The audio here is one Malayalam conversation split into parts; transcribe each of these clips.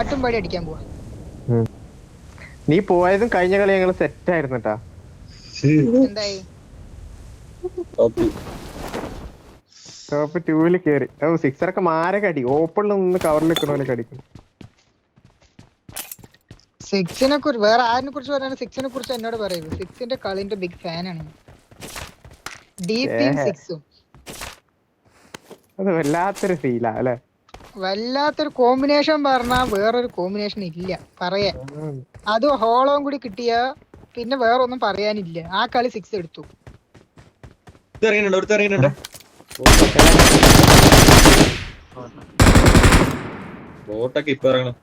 പാട്ടും പാടി അടിക്കാൻ പോവാ. നീ പോയതും കഴിഞ്ഞ കളി ഞങ്ങൾ സെറ്റ് ആയിരുന്നു കേട്ടാ എന്തായി ടോപ്പ് ടൂവിൽ കേറി. ഓ സിക്സർ ഒക്കെ മാരെ കടി ഓപ്പണിൽ നിന്ന് കവറിൽ നിൽക്കുന്ന പോലെ കടിക്കും സിക്സിനെ കുറിച്ച് വേറെ ആരിനെ കുറിച്ച് പറയാൻ സിക്സിനെ കുറിച്ച് എന്നോട് പറയുന്നത് സിക്സിന്റെ കളിന്റെ ബിഗ് ഫാനാണ് ഡീപ്പിയും ഏഹ്. സിക്സും അത് വല്ലാത്തൊരു ഫീലാ അല്ലെ? വല്ലാത്തൊരു കോമ്പിനേഷൻ പറഞ്ഞാ വേറൊരു കോമ്പിനേഷൻ ഇല്ല. പറയാൻ അത് ഹോളവും കൂടി കിട്ടിയ പിന്നെ വേറെ ഒന്നും പറയാനില്ല. ആ കളി സിക്സ് എടുത്തു. ബോട്ടൊക്കെ ഇപ്പൊ ഇറങ്ങണം.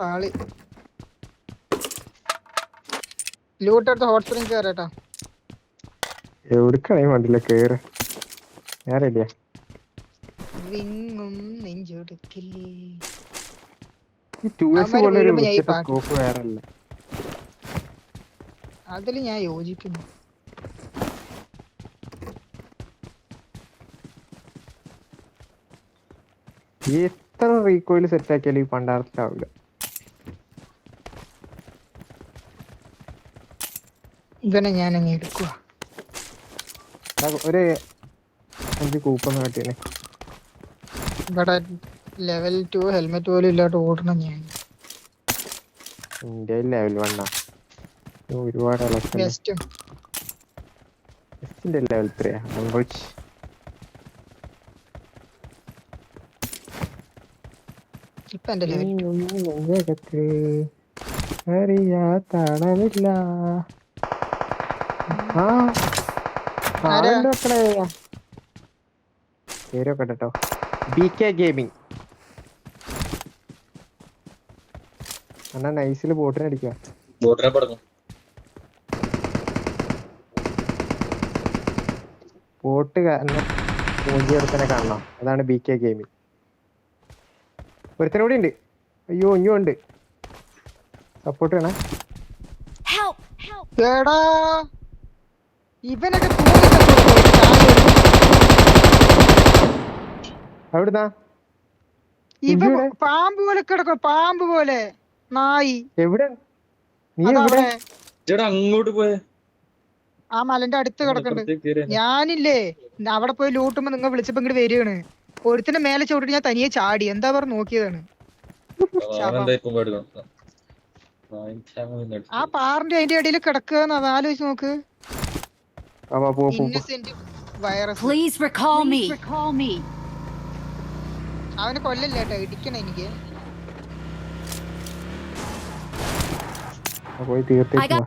പാളി. ലൂട്ട് എടുത്ത് ഹോട്ട് സ്പ്രിംഗ് കയറട്ടോ എവിടേക്കാണേ വണ്ടിയില്ല കേറ്? ഞാൻ റെഡിയാ വിങ്ങും നെഞ്ചൊടുക്കില്ലേ? വീഴുമ്പോ ഞാൻ അതിൽ യോജിക്കുന്നു. എത്ര റീകോയിൽ സെറ്റ് ആക്കിയാലും ഈ പണ്ടാറത്തിലാവില്ല ഇവനെ ഞാൻ അങ്ങ് എടുക്കുക ഒരു അഞ്ച് കൂപ്പൊന്ന് കാട്ടിയേ ഇവിടെ ലെവൽ ടു ഹെൽമെറ്റ് പോലും ഇല്ലാണ്ട് ഓടണം ഞാൻ. ലെവൽ വണ്ണ ഒരുപാട് ബെസ്റ്റും ലെവൽ ത്രീ ഇപ്പൊ എന്റെ ലെവൽ ആ ആരാ? കേട്ടോ ബി കെ ഗെയിമിങ് അണ്ണാ നൈസിൽ ബോട്ടിന് അടിക്കുക ബോട്ടിനെ പടങ്ങും ബോട്ട് കാരണം മൂഞ്ചി ഒരുത്തനെ കാണണം. അതാണ് ബി കെ ഗെയിമിങ് ഒരുത്തനൂടി ഉണ്ട്. അയ്യോ ഇനിയും ഉണ്ട്. സപ്പോർട്ട് വേണേ ഇവനൊക്കെ എവിടുന്നാ ഇവ പാമ്പ് പോലെ കിടക്കും പാമ്പ് പോലെ. നായി. എവിടെ? നീ എവിടെ? അങ്ങോട്ട് പോയേ. ആ മലന്റെ അടുത്ത് കിടക്കുന്നുണ്ട് ഞാനില്ലേ അവിടെ പോയി ലൂട്ടുമ്പോ നിങ്ങൾ വിളിച്ചപ്പോ ഇങ്ങോട്ട് വരികയാണ്. ഒരുത്തിന്റെ മേലെ ചോട്ടിട്ട് ഞാൻ തനിയെ ചാടി. എന്താ പറഞ്ഞു നോക്കിയതാണ്. ആ പാറിന്റെ അതിന്റെ ഇടയിൽ കിടക്കുക ആലോചിച്ച് നോക്ക്. വാ, പോ പോ പോ. Innocent virus Please recall me. Recall me. അവന് കൊല്ലല്ല കേട്ടോ ഇടിക്കണം എനിക്ക്. പോയി തീർത്തേക്ക്.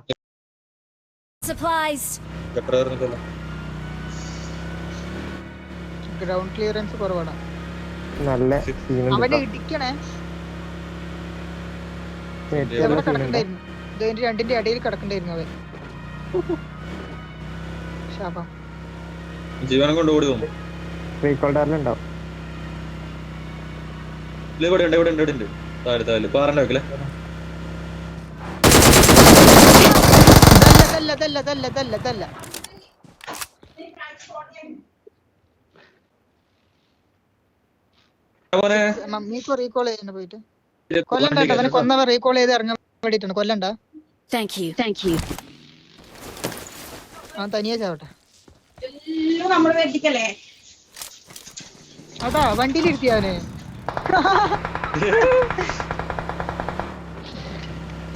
Supplies. ഗ്രൗണ്ട് ക്ലിയറൻസ് കുറവാണ് നല്ല അവനെ ഇടിക്കണേ. കിടക്കണ്ടായിരുന്നു. ഇതിന്റെ രണ്ടിന്റെ ഇടയിൽ കിടക്കണ്ടായിരുന്നു അവൻ. ശാപം. ജീവനം കൊണ്ട് ഓടി പോകും റീകോൾഡാറിലുണ്ടാവും ഇവിടെ ഉണ്ട് ഇവിടെ ഉണ്ട് ഇവിടെ ഉണ്ട്. താഴെ താഴെ. പാറണ്ട വെക്കല്ലേ? ദല്ല ദല്ല ദല്ല ദല്ല ദല്ല മോനെ മമ്മീക്ക് റീകോൾ ചെയ്യുന്ന പോയിട്ട് കൊല്ലണ്ട അവനെ കൊന്നവ കൊന്നവൻ റീകോൾ ചെയ്ത് ഇറങ്ങാൻ വേണ്ടിട്ടാണ് കൊല്ലണ്ട? തനിയെ ചാവട്ടെ. അതാ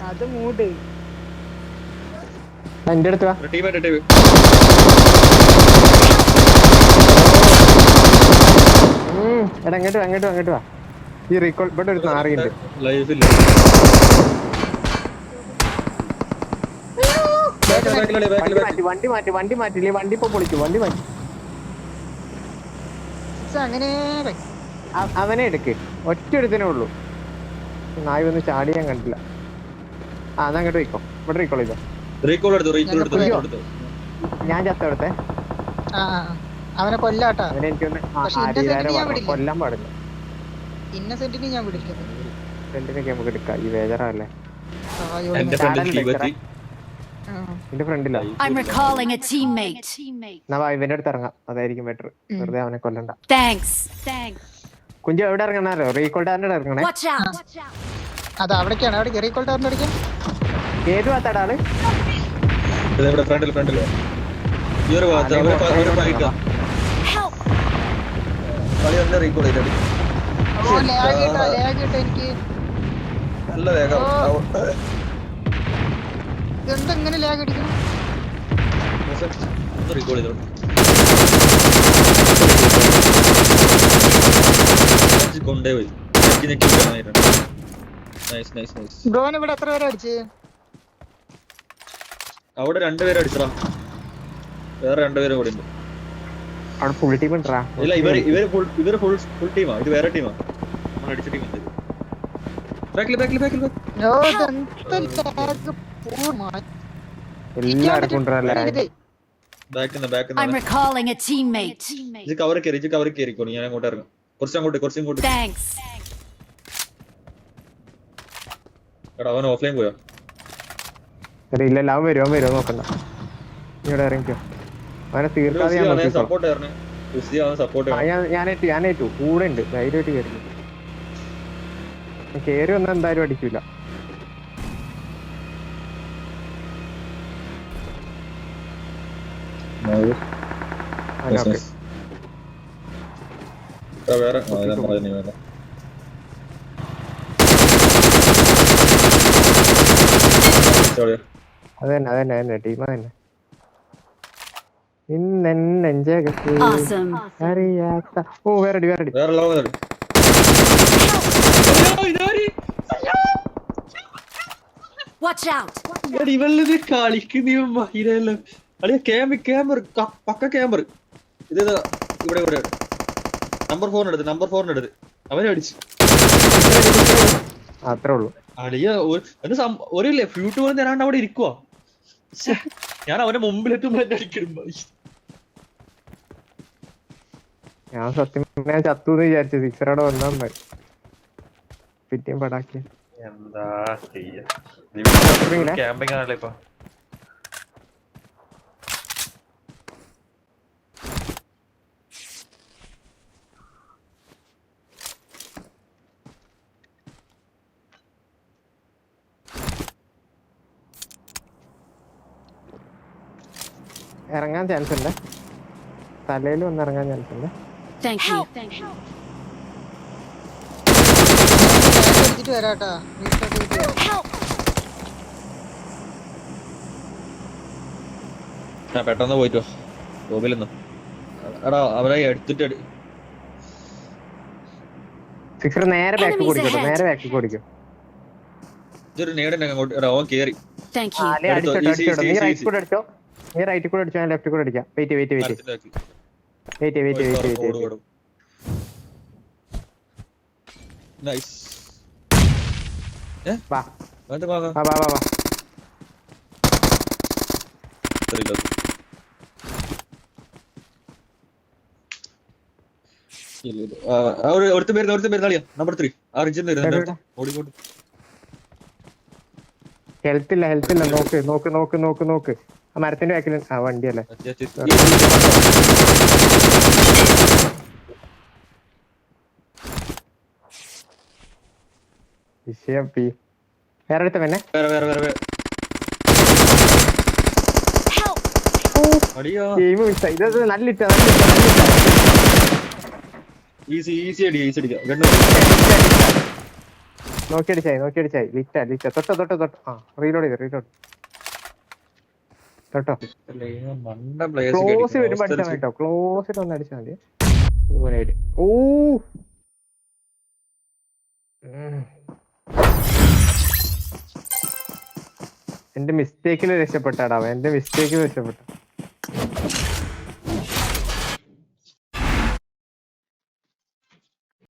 അത് മൂട്. ആ, എന്റെ അടുത്ത് വാ. ടീം ഉം, എടാ അങ്ങോട്ട് വാ, അങ്ങോട്ട് വാ, അങ്ങോട്ട് വാ. ഈ റീകോൾ ഇവിടെ ഒരു നാറിയുണ്ട് ലൈഫില്ല ബാക്കിൽ ബാക്കിൽ വണ്ടി ബാക്കിൽ മാറ്റി വണ്ടി മാറ്റി വണ്ടി മാറ്റില്ലേ വണ്ടി ഇപ്പൊ പൊളിച്ചു വണ്ടി മാറ്റി. ഇത് അങ്ങനെ അവനെ എടുക്ക്. ഒറ്റ ഒരുത്തനേ ഉള്ളൂ. നായി വന്ന് ചാടി ഞാൻ കണ്ടില്ല. ആ എന്നാ അങ്ങോട്ട് പോയിക്കോ. ഇവിടെ റീകോൾ ചെയ്തോ? റീകോൾ എടുത്തു? റീകോൾ എടുത്തു? ഞാൻ ചത്ത എടുത്തേ. അവനെ കൊല്ലാട്ടോ. അവനെ എനിക്കൊന്ന്. കൊല്ലാൻ പാടില്ല. ഇന്നസെന്റിനെ ഞാൻ വിടില്ല. ഫ്രണ്ടിനൊക്കെ നമുക്ക് എടുക്കാം. ഈ വേജറല്ലേ എന്റെ ഫ്രണ്ടില്ല ഇവന്റെ അടുത്ത് ഇറങ്ങാം. അതായിരിക്കും ബെറ്റർ വെറുതെ അവനെ കൊല്ലണ്ട. Thanks Thanks. കുഞ്ചു എവിടെ ഇറങ്ങണോ റീകോൾ ടാറിന്റെ ഇറങ്ങണേ! അത് അവിടേക്കാണ് അവിടെ റീകോൾ ടാറിന്റെ അടിക്കാൻ ഏത് ഭാഗത്താടാ ആൾ? ഇവിടെ ഫ്രണ്ടിൽ ഫ്രണ്ടിൽ ഈ ഒരു ഭാഗത്ത് ഒരു ഫൈറ്റാ! കളി നല്ല റീകോൾ ചെയ്തടി ഓ ലാഗ് കിട്ടാ ലാഗ് കിട്ടാ എനിക്ക്. നല്ല വേഗം. ഇതെന്താ ലാഗ് അടിക്കണം? ഒന്ന് റീകോൾ ചെയ്തോളൂ കൊണ്ടേ പോയി ഞെക്കി ഞെക്കി നൈസ് നൈസ് നൈസ് ബ്രോൻ ഇവിടെ എത്ര പേരെ അടിച്ച്? അവിടെ രണ്ടുപേരെ അടിച്ചടാ വേറെ രണ്ടുപേരും കൂടെ ഉണ്ട്. അവിടെ ഫുൾ ടീം ഇല്ല ഇവർ ഇവർ ഫുൾ ഇവർ ഫുൾ ഫുൾ ടീമാ ഇത് വേറെ ടീമാ നമ്മൾ അടിച്ച ടീം ബാക്കിൽ ബാക്കിൽ ബാക്കിൽ എല്ലാവർക്കും ബാക്കിൽ നിന്ന് ബാക്കിൽ. ഇത് കവർ കയറി ഇത് കവർ കയറിക്കോളൂ. ഞാൻ അങ്ങോട്ട് ഇറങ്ങും. കുറച്ച് അങ്ങോട്ട് കുറച്ച് ഇങ്ങോട്ട്. Thanks. എടാ അവൻ ഓഫ്ലൈൻ പോയോ? ഇല്ല അവൻ വരും അവൻ വരും നോക്കണ്ട. ഇവിടെ ഇറങ്ങിക്കോ. അവനെ തീർക്കാതെ ഞാൻ. സപ്പോർട്ട് ആയിരുന്നു ഉസി അവൻ സപ്പോർട്ട് ആ, ഞാൻ ഞാനേറ്റു ഞാനേറ്റു കൂടെ ഉണ്ട് ധൈര്യമായിട്ട് കയറി കേറി വന്നാൽ എന്തായാലും അടിക്കൂല. ആ, ഓക്കേ. വേറെ വേറെ. അത് തന്നെ അത് തന്നെ തന്നെ ടീം അത് തന്നെ ഇന്നെഞ്ചകത്ത്. അറിയാത്ത ഓ വേറെ ഇവളിത് കളിക്കുന്ന ക്യാമ്പർ പക്ക ക്യാമ്പർ ഇത് ഇവിടെ ഇവിടെ. നമ്പർ ഫോറിന് എടുത്ത് നമ്പർ ഫോറിന് എടുത്ത്. അവനെ അടിച്ചു. അത്രേ ഉള്ളൂ. അളിയ ഒരു- ഫ്യൂട്ട് പോലും തരാണ്ട് അവിടെ ഇരിക്കുവാ. ഞാൻ അവന്റെ മുമ്പിലെത്തുമ്പോ എന്നെ അടിക്കണം ഞാൻ സത്യം ഞാൻ ചത്തു എന്ന് വിചാരിച്ചു സിക്സറോടെ വന്നാൽ മതി. പിറ്റേം പടാക്കി എന്താ ചെയ്യാ? ക്യാമ്പിംഗ് ആണല്ലോ ഇപ്പൊ. ഇറങ്ങാൻ ചാൻസ് ഉണ്ട്. തലയിൽ വന്ന് ഇറങ്ങാൻ ചാൻസ് ഉണ്ട്. പെട്ടെന്ന് പോയിട്ടോ. റൂമിൽ എടാ അവരെ എടുത്തിട്ട് സിക്സർ നേരെ ബാക്ക് കൊടുക്കും. നേരെ ബാക്ക് കൊടുക്കും ഇതൊരു നേടന്നെ അങ്ങോട്ട്. ഓൻ കേറി. നീ റൈറ്റ് കൂടെ അടിച്ചോ നീ റൈറ്റ് കൂടെ അടിച്ചോ ഞാൻ ലെഫ്റ്റ് കൂടെ അടിക്കാം. Wait wait wait. Wait wait wait wait nice ഏ? വാ. വണ്ടി വാ, വാ. വാ വാ ഒരുത്തൻ വരുന്നു ഒരുത്തൻ വരുന്ന കളിയാ നമ്പർ ത്രീ ആ റിജിൻ വരുന്നുണ്ട് ഓടിക്കോട്ട്. ഹെൽത്ത് ഇല്ല ഹെൽത്ത് ഇല്ല. നോക്ക് നോക്ക് നോക്ക് നോക്ക് നോക്ക്. ആ മരത്തിന്റെ ബാക്കിൽ ആ വണ്ടി അല്ലേ വിഷയം പി. വേറെ അടുത്ത പിന്നെ ഗെയിം ഇത് നല്ല ഇട്ട നല്ല ഈസി ഈസി അടി ഈസി അടിക്കാം. നോക്കി അടിച്ചായി നോക്കി അടിച്ചായി ലിറ്റ ലിറ്റ തൊട്ടോ തൊട്ടോ തൊട്ടോ. ആ റീലോഡ് ചെയ്ത് റീലോഡ് തൊട്ടോ. ക്ലോസ് വരുമ്പോ അടിച്ചാൽ കേട്ടോ ക്ലോസിൽ ഒന്ന് അടിച്ചാൽ മതി. ഓ. എന്റെ മിസ്റ്റേക്കിൽ രക്ഷപ്പെട്ടാടാ എന്റെ മിസ്റ്റേക്കിൽ രക്ഷപ്പെട്ടു.